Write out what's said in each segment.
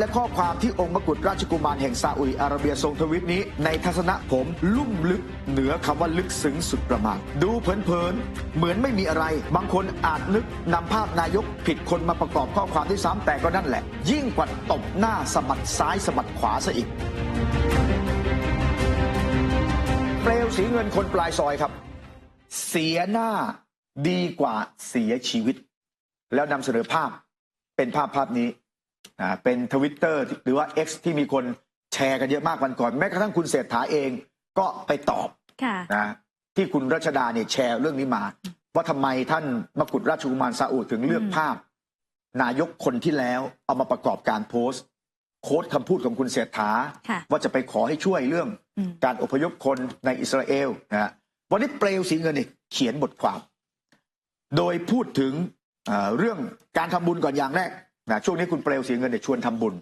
และข้อความที่องค์มกุฎราชกุมารแห่งซาอุดิอาระเบียทรงทวิตนี้ ในทัศนะผมลุ่มลึกเหนือคำว่าลึกซึ้งสุดประมาณดูเผินๆเหมือนไม่มีอะไร บางคนอาจนึกนำภาพนายกผิดคนมาประกอบข้อความที่ซ้ำแต่ก็นั่นแหละ ยิ่งกว่าตบหน้าสะบัดซ้ายสะบัดขวาซะอีกเปลวสีเงินคนปลายซอยครับ เสียหน้าดีกว่าเสียชีวิต แล้วนำเสนอภาพเป็นภาพภาพนี้ อ่าเป็นทวิตเตอร์หรือว่า X ที่มีคนแชร์กันเยอะมากวันก่อน แม้กระทั่งคุณเศรษฐาเองก็ไปตอบค่ะนะที่คุณรัชดาเนี่ยแชร์เรื่องนี้มา ว่าทำไมท่านมกุฎราชกุมารซาอุดถึงเลือกอืมภาพ นายกคนที่แล้วเอามาประกอบการโพสต์ โค้ดคำพูดของคุณเศรษฐาค่ะว่าจะไปขอให้ช่วยเรื่องอืมการอพยพคนในอิสราเอลนะฮะวันนี้เปลวสีเงินเนี่ยเขียนบทความ โดยพูดถึงเอ่อเรื่องการทำบุญก่อนอย่างแรก นะช่วงนี้คุณเปลวสีเงินเนี่ยชวนทำบุญ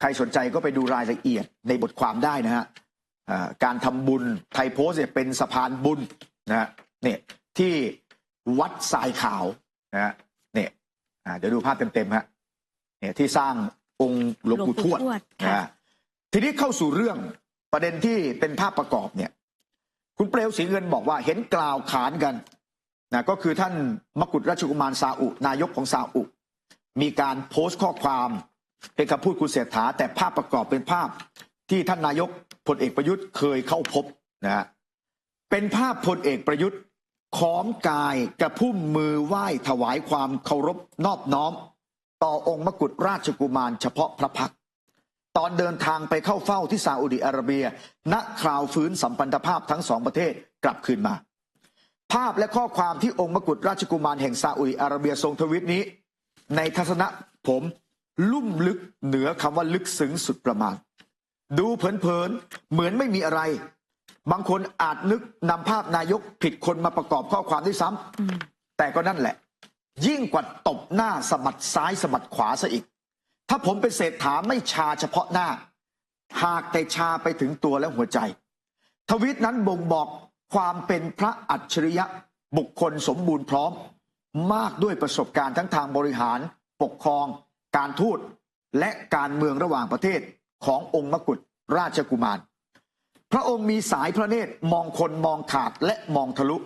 ใครสนใจก็ไปดูรายละเอียดในบทความได้นะฮะเอ่อการทำบุญไทยโพสต์เนี่ยเป็นสะพานบุญนะฮะเนี่ยที่วัดทรายขาวนะฮะเนี่ยอ่าเดี๋ยวดูภาพเต็มๆฮะเนี่ยที่สร้างองค์หลวงปู่ทวดหลวงปู่ทวดนะค่ะฮะทีนี้เข้าสู่เรื่องประเด็นที่เป็นภาพประกอบเนี่ย คุณเปลวสีเงินบอกว่าเห็นกล่าวขานกันนะก็คือท่านมกุฎราชกุมารซาอุ นายกของซาอุ มีการโพสต์ข้อความเป็นคำพูดคุณเศรษฐา แต่ภาพประกอบเป็นภาพที่ท่านนายกพลเอกประยุทธ์เคยเข้าพบนะฮะเป็นภาพพลเอกประยุทธ์ค้อมกายกระพุ่มมือไหว้ถวายความเคารพนอบน้อม ต่อองค์มกุฎราชกุมารเฉพาะพระพักตร์ตอนเดินทางไปเข้าเฝ้าที่ซาอุดิอาระเบีย ณคราวฟื้นสัมพันธภาพทั้งสองประเทศกลับคืนมา ภาพและข้อความที่องค์มกุฎราชกุมารแห่งซาอุดิอาระเบียทรงทวิตนี้ ในทัศนะผมลุ่มลึกเหนือคำว่าลึกซึ้งสุดประมาณ ดูเผินๆเหมือนไม่มีอะไร บางคนอาจนึกนำภาพนายกผิดคนมาประกอบข้อความด้วยซ้ำแต่ก็นั่นแหละ ยิ่งกว่าตบหน้าสะบัดซ้ายสะบัดขวาซะอีก ถ้าผมเป็นเศรษฐาไม่ชาเฉพาะหน้า หากแต่ชาไปถึงตัวและหัวใจ ทวิตนั้นบ่งบอกความเป็นพระอัจฉริยะบุคคลสมบูรณ์พร้อม มากด้วยประสบการณ์ทั้งทางบริหาร ปกครอง การทูตและการเมืองระหว่างประเทศขององค์มกุฎราชกุมาร พระองค์มีสายพระเนตรมองคนมองขาดและมองทะลุ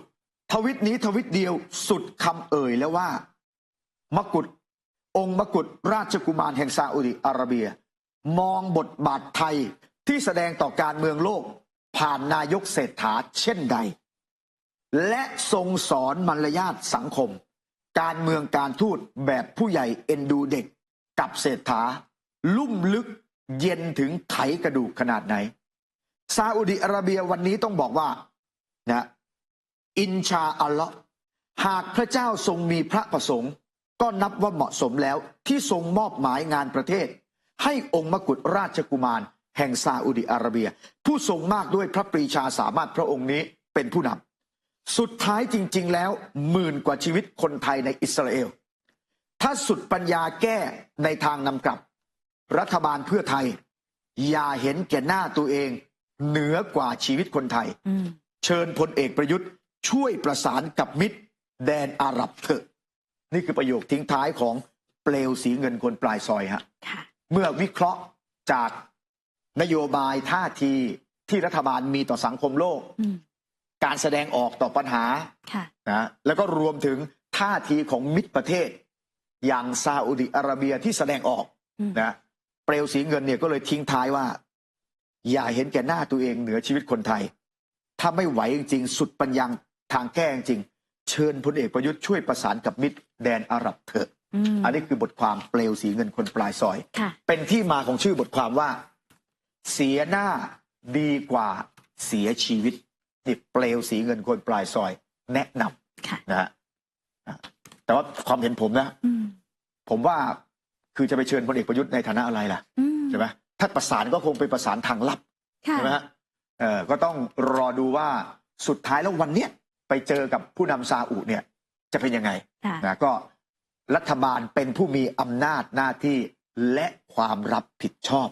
ทวิตนี้ทวิตเดียวสุดคำเอ่ยแล้วว่า มกุฎองค์มกุฎราชกุมารแห่งซาอุดิอาระเบีย มองบทบาทไทยที่แสดงต่อการเมืองโลกผ่านนายกเศรษฐาเช่นใด และทรงสอนมารยาทสังคม การเมืองการทูตแบบผู้ใหญ่เอ็นดูเด็กกับเศรษฐา ลุ่มลึกเย็นถึงไขกระดูกขนาดไหน ซาอุดิอาระเบียวันนี้ต้องบอกว่านะอินชาอัลลอฮ์หากพระเจ้าทรงมีพระประสงค์ ก็นับว่าเหมาะสมแล้วที่ทรงมอบหมายงานประเทศ ให้องค์มกุฎราชกุมาร แห่งซาอุดิอาระเบีย ผู้ทรงมากด้วยพระปรีชาสามารถพระองค์นี้เป็นผู้นำ สุดท้ายจริง ๆ แล้วหมื่นกว่าชีวิตคนไทยในอิสราเอล ถ้าสุดปัญญาแก้ในทางนำกลับ รัฐบาลเพื่อไทย อย่าเห็นแก่หน้าตัวเอง เหนือกว่าชีวิตคนไทยอืมเชิญพลเอกประยุทธ์ ช่วยประสานกับมิตร แดนอาหรับเถอะ นี่คือประโยคทิ้งท้ายของเปลวสีเงินคนปลายซอยฮะค่ะเมื่อวิเคราะห์จากนโยบายท่าทีที่รัฐบาลมีต่อสังคมโลกอืม การแสดงออกต่อปัญหาค่ะนะแล้วก็รวมถึงท่าทีของมิตรประเทศ อย่างซาอุดิอาระเบียที่แสดงออกอืมนะเปลวสีเงินเนี่ยก็เลยทิ้งท้ายว่า อย่าเห็นแก่หน้าตัวเองเหนือชีวิตคนไทย ถ้าไม่ไหวจริงๆสุดปัญญาทางแก้จริงๆเชิญพลเอกประยุทธ์ช่วยประสานกับมิตรแดนอาหรับเถอะอืมอันนี้คือบทความเปลวสีเงินคนปลายซอยค่ะเป็นที่มาของชื่อบทความว่า เสียหน้าดีกว่าเสียชีวิต นี่เปลวสีเงินคนปลายซอย แนะนำค่ะนะฮะอะแต่ว่าความเห็นผมนะอืมผมว่าคือจะไปเชิญพลเอกประยุทธ์ในฐานะอะไรล่ะอืมใช่ไหมถ้าประสานก็คงไปประสานทางลับค่ะใช่ไหมฮะเออก็ต้องรอดูว่าสุดท้ายแล้ววันเนี้ยไปเจอกับผู้นำซาอุเนี่ย จะเป็นยังไงค่ะนะก็รัฐบาลเป็นผู้มีอำนาจหน้าที่และความรับผิดชอบ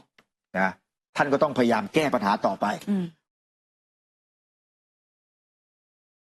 นะท่านก็ต้องพยายามแก้ปัญหาต่อไปอืม